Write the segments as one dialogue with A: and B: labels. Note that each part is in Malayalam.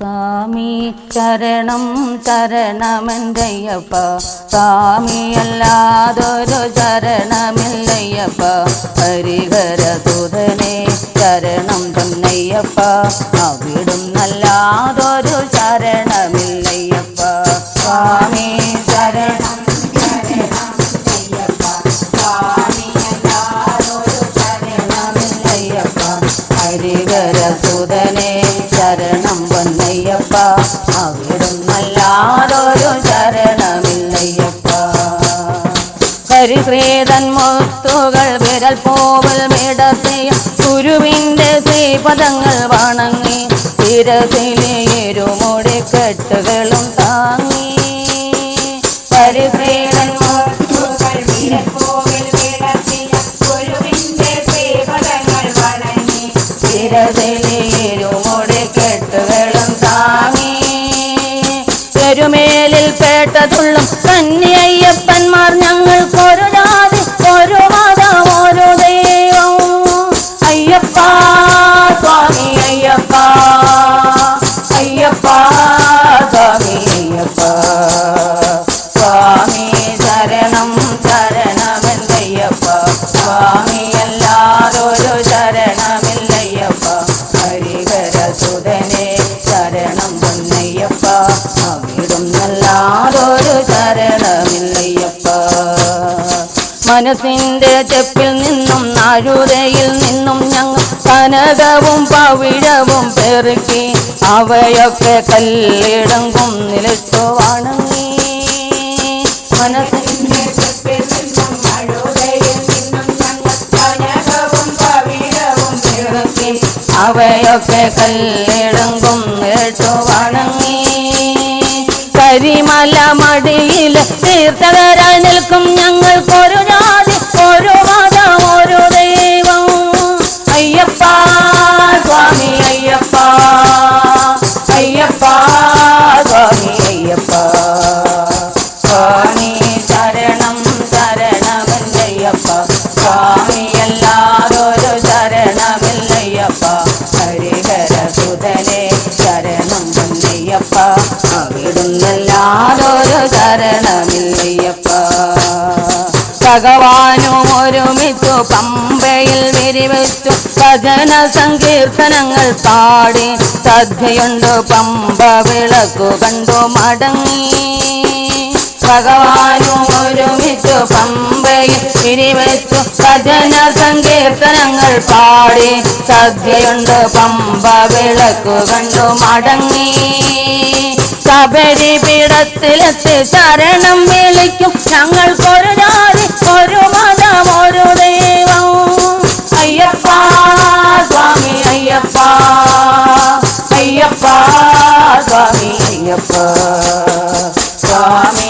A: സ്വാമി ചരണം ചരണമെന്തയ്യപ്പ? സ്വാമി അല്ലാതൊരു ശരണമില്ലയ്യപ്പ ഹരിഹര സുധനെ ചരണം തന്നയ്യപ്പ. അവിടും നല്ലാതൊരു ചരണമില്ലയ്യപ്പ. സ്വാമി ചരണം ഹരിഹര സുധ ശരണമില്ലയ്യപ്പ. മുത്തുകൾ വിരൽ പോവൽ മേടത്തിയ ഗുരുവിന്റെ ശ്രീപദങ്ങൾ വണങ്ങി. ശിരസിലെ மேல் பேட்டதுள்ளம் கன்னி ஐயப்பன் മനസ്സിന്റെ ചെപ്പിൽ നിന്നും നാഴുതയിൽ നിന്നും ഞങ്ങൾ കനകവും പവിഴവും പെറുക്കി അവയൊക്കെ കല്ലിടം കുന്നിലിട്ടു ചെപ്പിൽ നിന്നും നിന്നും ഞങ്ങൾ അവയൊക്കെ കല്ലിടം കുന്നിലിട്ടു കരിമല മടിയിൽ തീർത്ഥകരായി നിൽക്കും ഞങ്ങൾക്കൊരു ശരണമില്ലയ്യപ്പ ഭഗവാനും ഒരുമിച്ചു പമ്പയിൽ വിരിവെച്ചു ഭജന സങ്കീർത്തനങ്ങൾ പാടി. ശ്രദ്ധയുണ്ടു പമ്പ വിളക്കു കണ്ടു മടങ്ങി. ഭഗവാനും ഒരുമിച്ചു പമ്പയിൽ പിരിവെച്ചു ഭജന സങ്കീർത്തനങ്ങൾ പാടി. സദ്യയുണ്ട് പമ്പ വിളക്കു കണ്ടു മടങ്ങി. ശബരി പീഠത്തിലെത്തി ശരണം വിളിക്കും. ഞങ്ങൾക്കൊരു ജാതി ഒരു മതം ഒരു ദൈവം. അയ്യപ്പ സ്വാമി അയ്യപ്പ. അയ്യപ്പ സ്വാമി അയ്യപ്പ. സ്വാമി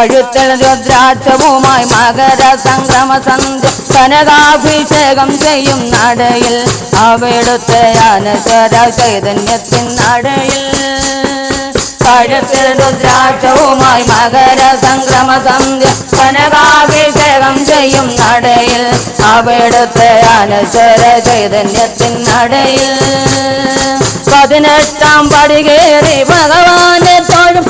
A: കഴുത്തിൽ രുദ്രാക്ഷവുമായി മകര സംക്രമ സന്ധ്യ കനകാഭിഷേകം ചെയ്യും നടയിൽ. അവിടുത്തെ അനശ്വര ചൈതന്യത്തിൻ നടയിൽ. കഴുത്തിൽ രുദ്രാക്ഷവുമായി മകര സംക്രമ സന്ധ്യ കനകാഭിഷേകം ചെയ്യും നടയിൽ. അവിടുത്തെ അനശ്വര ചൈതന്യത്തിൻ നടയിൽ. പതിനെട്ടാം പടി കയറി ഭഗവാനെ തൊഴും.